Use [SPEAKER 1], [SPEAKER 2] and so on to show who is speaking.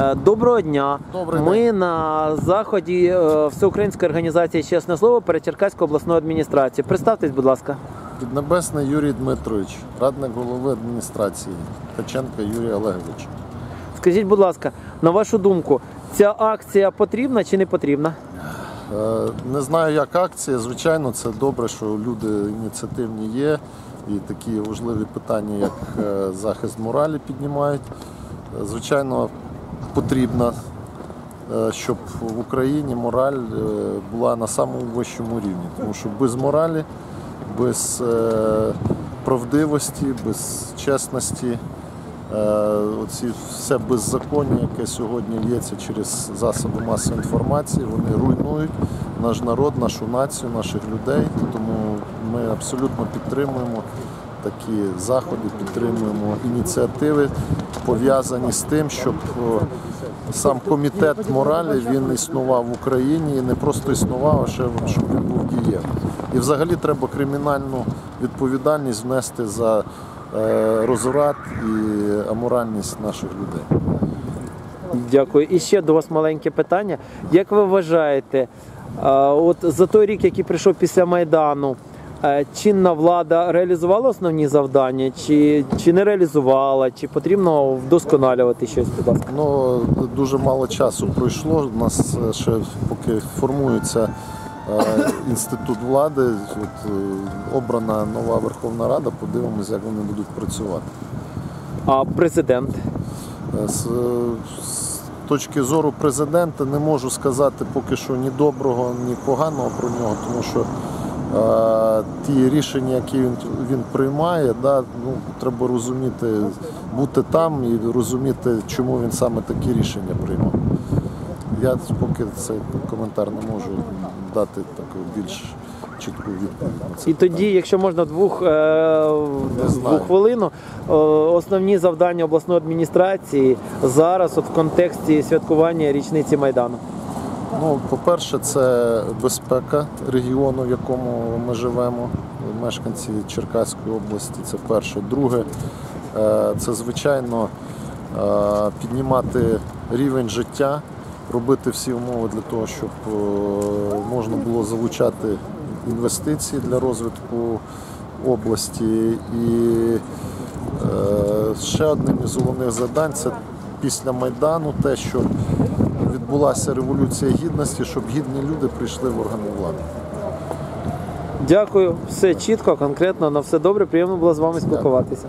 [SPEAKER 1] Е, Доброго дня.
[SPEAKER 2] Добрий
[SPEAKER 1] Ми на заході е, Всеукраїнської організації Чесне слово Перечеркаської обласної адміністрації. Представтесь, будь ласка.
[SPEAKER 2] Піднебесний Юрій Дмитрович, радник голови адміністрації Ткаченка Юрій Олегович.
[SPEAKER 1] Скажіть, будь ласка, на вашу думку, ця акція потрібна чи не потрібна?
[SPEAKER 2] Е, Не знаю, як акція. Звичайно, це добре, що люди ініціативні є і такі важливі питання, як захист моралі, піднімають. Звичайно, потрібно, е, щоб в Україні мораль е, була на самому вищому рівні, тому що без моралі, без е, правдивості, без чесності. Оці все беззаконня, яке сьогодні лється через засоби масової інформації, вони руйнують наш народ, нашу націю, наших людей. Тому ми абсолютно підтримуємо такі заходи, підтримуємо ініціативи, пов'язані з тим, щоб сам комітет моралі він існував в Україні і не просто існував, а ще щоб він був дієвим. І взагалі треба кримінальну відповідальність внести за е, розврат і аморальність наших людей.
[SPEAKER 1] Дякую. І ще до вас маленьке питання. Як ви вважаєте, от за той рік, який прийшов після Майдану, чинна влада реалізувала основні завдання, чи, чи не реалізувала, чи потрібно вдосконалювати щось, будь ласка?
[SPEAKER 2] Ну, дуже мало часу пройшло. У нас е, ще поки формується е, інститут влади. От, е, обрана нова Верховна Рада, подивимося, як вони будуть працювати.
[SPEAKER 1] А президент?
[SPEAKER 2] Е, З, з точки зору президента не можу сказати поки що ні доброго, ні поганого про нього, тому що е, ті рішення, які він, він приймає, да, ну, треба розуміти, бути там і розуміти, чому він саме такі рішення приймав. Я поки цей коментар не можу дати таку більш чітку відповідь на це.
[SPEAKER 1] І тоді, якщо можна двох, е,
[SPEAKER 2] знаю.
[SPEAKER 1] двох хвилину, е, основні завдання обласної адміністрації зараз, от в контексті святкування річниці Майдану.
[SPEAKER 2] Ну, по-перше, це безпека регіону, в якому ми живемо, мешканці Черкаської області. Це перше. Друге, е, це звичайно е, піднімати рівень життя, робити всі умови для того, щоб е, можна було залучати інвестиції для розвитку області. І ще одним із головних завдань це після Майдану те, що відбулася революція гідності, щоб гідні люди прийшли в органи влади.
[SPEAKER 1] Дякую, все чітко, конкретно, на все добре. Приємно було з вами спілкуватися.